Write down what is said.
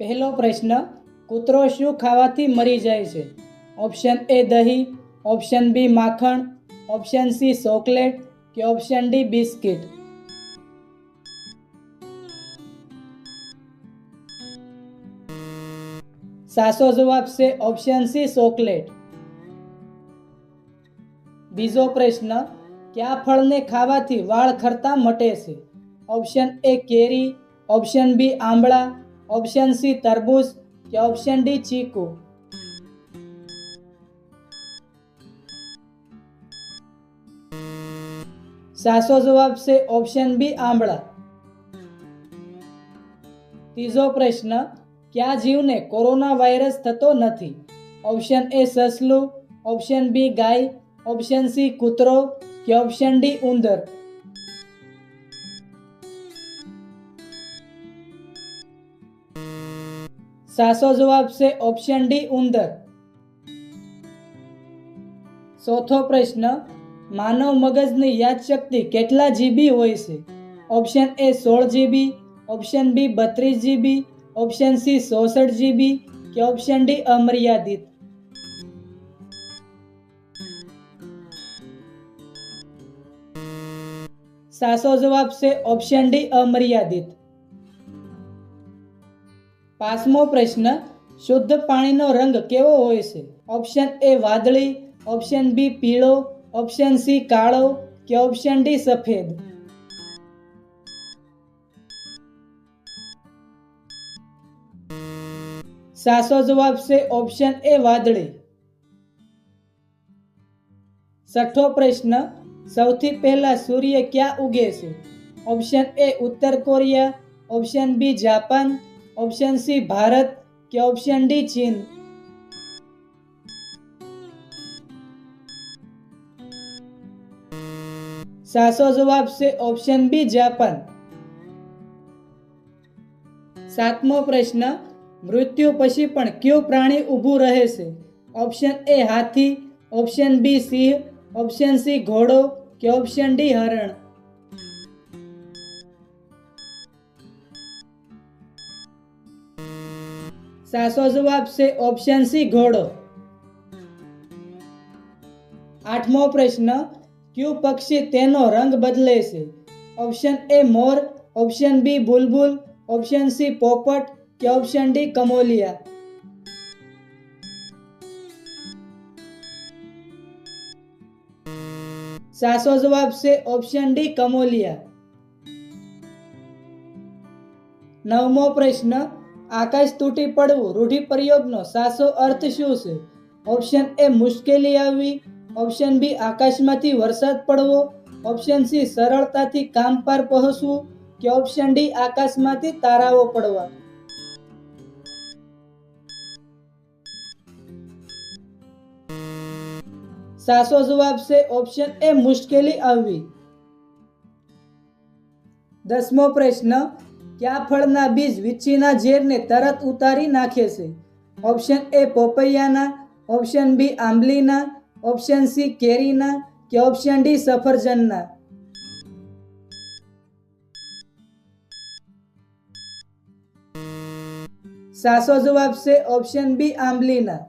પહેલો પ્રશ્ન, કૂતરો શું ખાવાથી મરી જાય છે? ઓપ્શન એ દહીં, ઓપ્શન બી માખણ, ઓપ્શન સી ચોકલેટ કે ઓપ્શન ડી બિસ્કિટ. સાચો જવાબ છે ઓપ્શન સી ચોકલેટ. બીજો પ્રશ્ન, કયા ફળને ખાવાથી વાળ ખરતા મટે છે? ઓપ્શન એ કેરી, ઓપ્શન બી આંબળા ઓપ્શન સી તરબૂચ કે ઓપ્શન ડી ચીકુ સાચો જવાબ છે ઓપ્શન બી આંબળા ત્રીજો પ્રશ્ન કયા જીવને કોરોના વાયરસ થતો નથી ઓપ્શન એ સસલું ઓપ્શન બી ગાય ઓપ્શન સી કૂતરો કે ઓપ્શન ડી ઉંદર સાચો જવાબ છે ઓપ્શન ડી ઉંદર. ચોથો પ્રશ્ન, માનવ મગજની યાદશક્તિ કેટલા જીબી હોય છે? ઓપ્શન એ સોળ જીબી ઓપ્શન બી બત્રીસ જીબી ઓપ્શન સી ચોસઠ જીબી કે ઓપ્શન ડી અમર્યાદિત? સાચો જવાબ છે ઓપ્શન ડી અમર્યાદિત. પાંચમો પ્રશ્ન, શુદ્ધ પાણીનો રંગ કેવો હોય છે? ઓપ્શન એ વાદળી. ઓપ્શન બી પીળો. ઓપ્શન સી કાળો કે ઓપ્શન ડી સફેદ? સાચો જવાબ છે ઓપ્શન એ વાદળી. છઠ્ઠો પ્રશ્ન, સૌથી પહેલા સૂર્ય ક્યાં ઉગે છે? ઓપ્શન એ ઉત્તર Korea. Option B Japan. Option C Bharat કે ઓપ્શન ડી ચીન સાચો જવાબ છે ઓપ્શન બી જાપાન. સાતમો પ્રશ્ન, મૃત્યુ પછી પણ કયું પ્રાણી ઊભું રહે છે? ઓપ્શન એ હાથી ઓપ્શન બી સિંહ ઓપ્શન સી ઘોડો, કે ઓપ્શન ડી હરણ? સાચો જવાબ છે ઓપ્શન સી ઘોડો. આઠમો પ્રશ્ન, કયું પક્ષી તેનો રંગ બદલે છે? ઓપ્શન એ મોર. ઓપ્શન બી બુલબુલ. ઓપ્શન સી પોપટ. કે ઓપ્શન ડી કમોલિયા. સાચો જવાબ છે ઓપ્શન ડી કમોલિયા. નવમો પ્રશ્ન આકાશ તૂટી પડવું રૂઢિપ્રયોગનો સાચો અર્થ શું છે? ઓપ્શન એ મુશ્કેલી આવવી ઓપ્શન બી આકાશમાંથી વરસાદ પડવો ઓપ્શન સી સરળતાથી કામ પર પહોંચવું કે ઓપ્શન ડી આકાશમાંથી તારાઓ પડવા? સાચો જવાબ છે ઓપ્શન એ મુશ્કેલી આવવી દસમો પ્રશ્ન કયા ફળના બીજ વીછીના ઝેરને તરત ઉતારી નાખે છે? ઓપ્શન એ પોપૈયાના. ઓપ્શન બી આંબલીના. ઓપ્શન સી કેરીના કે ઓપ્શન ડી સફરજનના? સાસો જવાબ છે ઓપ્શન બી આંબલીના.